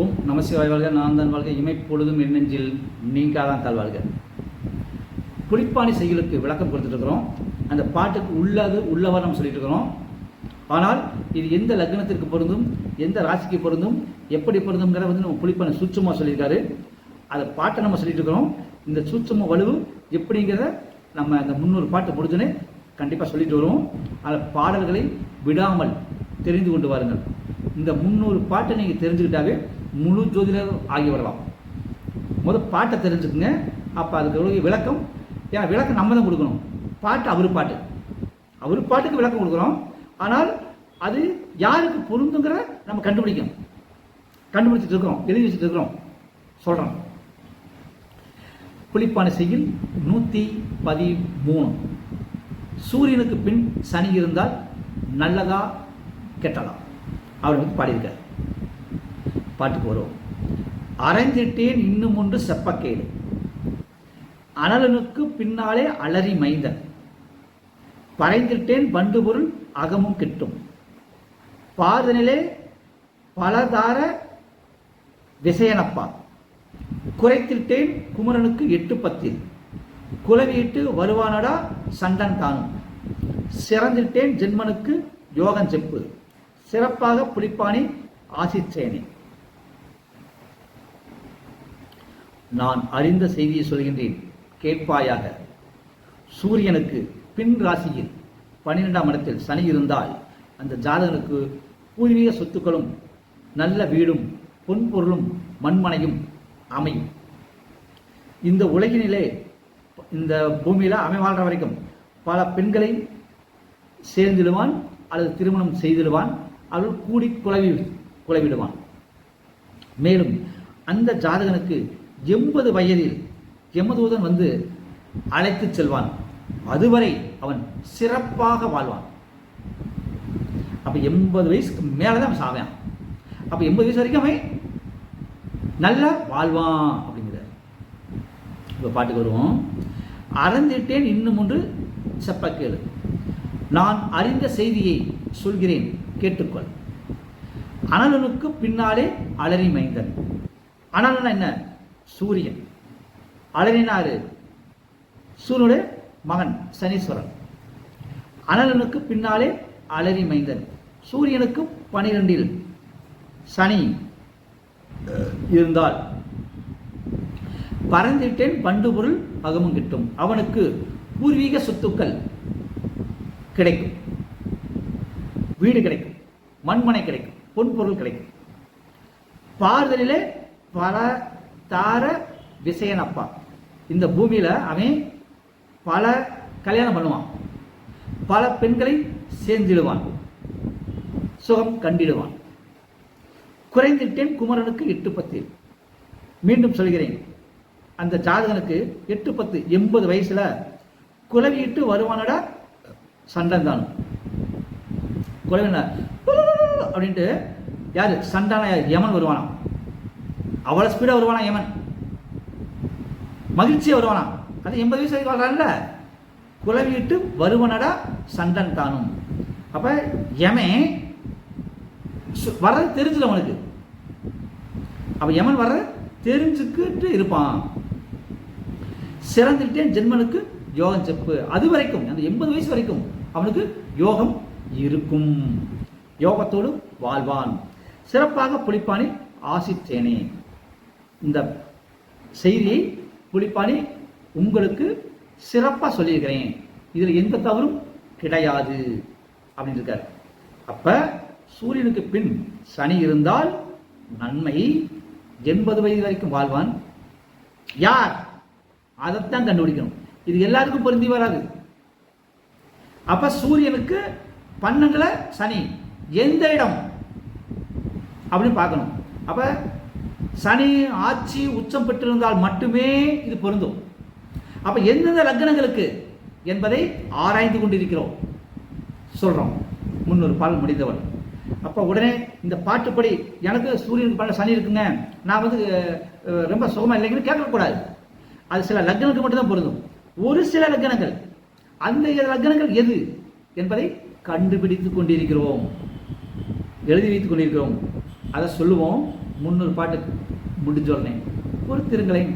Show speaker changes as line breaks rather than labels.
ஓம் நமசிவாய் வாழ்க நான் தான் வாழ்க இமைப்பொழுதும் எண்ணெஞ்சில் நீங்காதான் தாழ் வாழ்க குளிப்பாணி செய்களுக்கு விளக்கம் இருக்கிறோம் அந்த பாட்டுக்கு உள்ளது உள்ளவா நம்ம சொல்லிட்டு இருக்கிறோம் ஆனால் இது எந்த லக்னத்திற்கு பொருந்தும் எந்த ராசிக்கு பொருந்தும் எப்படி பொருந்தும்ங்கிறத வந்து நம்ம குளிப்பாணி சூட்சமாக சொல்லியிருக்காரு அதை பாட்டை நம்ம சொல்லிட்டு இருக்கிறோம் இந்த சூட்சம வலுவு எப்படிங்கிறத நம்ம அந்த முன்னூறு பாட்டு முடிஞ்சோன்னே கண்டிப்பாக சொல்லிட்டு வருவோம் அதில் பாடல்களை விடாமல் தெரிந்து கொண்டு வாருங்கள் இந்த முந்நூறு பாட்டை நீங்கள் தெரிஞ்சுக்கிட்டாவே முழு ஜோதிடர் ஆகி வரலாம் முதல் பாட்டை தெரிஞ்சுக்குங்க அப்போ அதுக்கு விளக்கம் ஏன்னா விளக்கம் நம்ம தான் கொடுக்கணும் பாட்டு அவர் பாட்டு அவர் பாட்டுக்கு விளக்கம் கொடுக்குறோம் ஆனால் அது யாருக்கு பொருந்துங்கிற நம்ம கண்டுபிடிக்கணும் கண்டுபிடிச்சிட்டு இருக்கிறோம் எழுதி வச்சுட்டு இருக்கிறோம் சொல்கிறோம் குளிப்பான செய்யில் நூற்றி பதிமூணு சூரியனுக்கு பின் சனி இருந்தால் நல்லதா கெட்டதா அவர் வந்து பாடியிருக்கார் பாட்டுக்கு வருவோம் அரைஞ்சிட்டேன் இன்னும் ஒன்று செப்பக்கேடு அனலனுக்கு பின்னாலே அலறி மைந்தன் பறைந்திட்டேன் பண்டு பொருள் அகமும் கிட்டும் பாதனிலே பலதார திசையனப்பா குறைத்திட்டேன் குமரனுக்கு எட்டு பத்தில் குலவியிட்டு வருவானடா சண்டன் தானும் சிறந்திட்டேன் ஜென்மனுக்கு யோகஞ்செப்பு செப்பு சிறப்பாக புளிப்பானி ஆசிச்சேனே நான் அறிந்த செய்தியை சொல்கின்றேன் கேட்பாயாக சூரியனுக்கு பின் ராசியில் பன்னிரெண்டாம் இடத்தில் சனி இருந்தால் அந்த ஜாதகனுக்கு பூர்வீக சொத்துக்களும் நல்ல வீடும் பொன்பொருளும் மண்மனையும் அமையும் இந்த உலகினிலே இந்த பூமியில் அமை வாழ்ற வரைக்கும் பல பெண்களை சேர்ந்திடுவான் அல்லது திருமணம் செய்திடுவான் அல்லது கூடி குலவி குலவிடுவான் மேலும் அந்த ஜாதகனுக்கு எண்பது வயதில் யமதூதன் வந்து அழைத்து செல்வான் அதுவரை அவன் சிறப்பாக வாழ்வான் அப்போ எண்பது வயசுக்கு மேலே தான் அவன் சாவான் அப்போ எண்பது வயசு வரைக்கும் அவன் நல்லா வாழ்வான் அப்படிங்கிறார் இப்போ பாட்டுக்கு வருவோம் அறந்துட்டேன் இன்னும் ஒன்று செப்ப கேளு நான் அறிந்த செய்தியை சொல்கிறேன் கேட்டுக்கொள் அனலனுக்கு பின்னாலே அலறி மைந்தன் அனலன் என்ன சூரியன் அலறினாரு சூரியனுடைய மகன் சனீஸ்வரன் அனலனுக்கு பின்னாலே அலரி மைந்தன் சூரியனுக்கு பனிரெண்டில் சனி இருந்தால் பறந்துவிட்டேன் பண்டு பொருள் அகமும் கிட்டும் அவனுக்கு பூர்வீக சொத்துக்கள் கிடைக்கும் வீடு கிடைக்கும் மண்மனை கிடைக்கும் பொன்பொருள் கிடைக்கும் பாறுதலிலே பல தார விசயன் அப்பா இந்த பூமியில் அவன் பல கல்யாணம் பண்ணுவான் பல பெண்களை சேர்ந்திடுவான் சுகம் கண்டிடுவான் குறைந்துட்டேன் குமரனுக்கு எட்டு பத்து மீண்டும் சொல்கிறேன் அந்த ஜாதகனுக்கு எட்டு பத்து எண்பது வயசுல குலவிட்டு வருவானடா சண்டன் குலவின அப்படின்ட்டு யார் சண்டான யமன் வருவானாம் அவ்வளோ ஸ்பீடாக வருவானா ஏமன் மகிழ்ச்சியாக வருவானா அது எண்பது வயசு வரைக்கும் வர்றான்ல குலவிட்டு வருவனடா சண்டன் தானும் அப்போ யமே வர்றது தெரிஞ்சல அவனுக்கு அப்போ யமன் வர்ற தெரிஞ்சுக்கிட்டு இருப்பான் சிறந்துட்டேன் ஜென்மனுக்கு யோகம் செப்பு அது வரைக்கும் அந்த எண்பது வயசு வரைக்கும் அவனுக்கு யோகம் இருக்கும் யோகத்தோடு வாழ்வான் சிறப்பாக புளிப்பானில் ஆசித்தேனே இந்த செய்தியை புலிப்பாணி உங்களுக்கு சிறப்பாக சொல்லியிருக்கிறேன் இதில் எந்த தவறும் கிடையாது அப்படின்னு இருக்கார் அப்ப சூரியனுக்கு பின் சனி இருந்தால் நன்மை எண்பது வயது வரைக்கும் வாழ்வான் யார் அதைத்தான் கண்டுபிடிக்கணும் இது எல்லாருக்கும் பொருந்தி வராது அப்ப சூரியனுக்கு பன்னெண்டுல சனி எந்த இடம் அப்படின்னு பார்க்கணும் அப்ப சனி ஆட்சி உச்சம் பெற்றிருந்தால் மட்டுமே இது பொருந்தும் அப்போ எந்தெந்த லக்னங்களுக்கு என்பதை ஆராய்ந்து கொண்டிருக்கிறோம் சொல்கிறோம் முன்னொரு பால் முடிந்தவன் அப்போ உடனே இந்த பாட்டுப்படி எனக்கு சூரியனுக்கு பல சனி இருக்குங்க நான் வந்து ரொம்ப சுகமாக இல்லைங்கன்னு கேட்கக்கூடாது அது சில லக்னங்களுக்கு மட்டும்தான் பொருந்தும் ஒரு சில லக்னங்கள் அந்த லக்னங்கள் எது என்பதை கண்டுபிடித்து கொண்டிருக்கிறோம் எழுதி வைத்துக் கொண்டிருக்கிறோம் அதை சொல்லுவோம் முந்நூறு பாட்டு முடிஞ்சோடனே ஒரு பொறுத்திருங்களேன்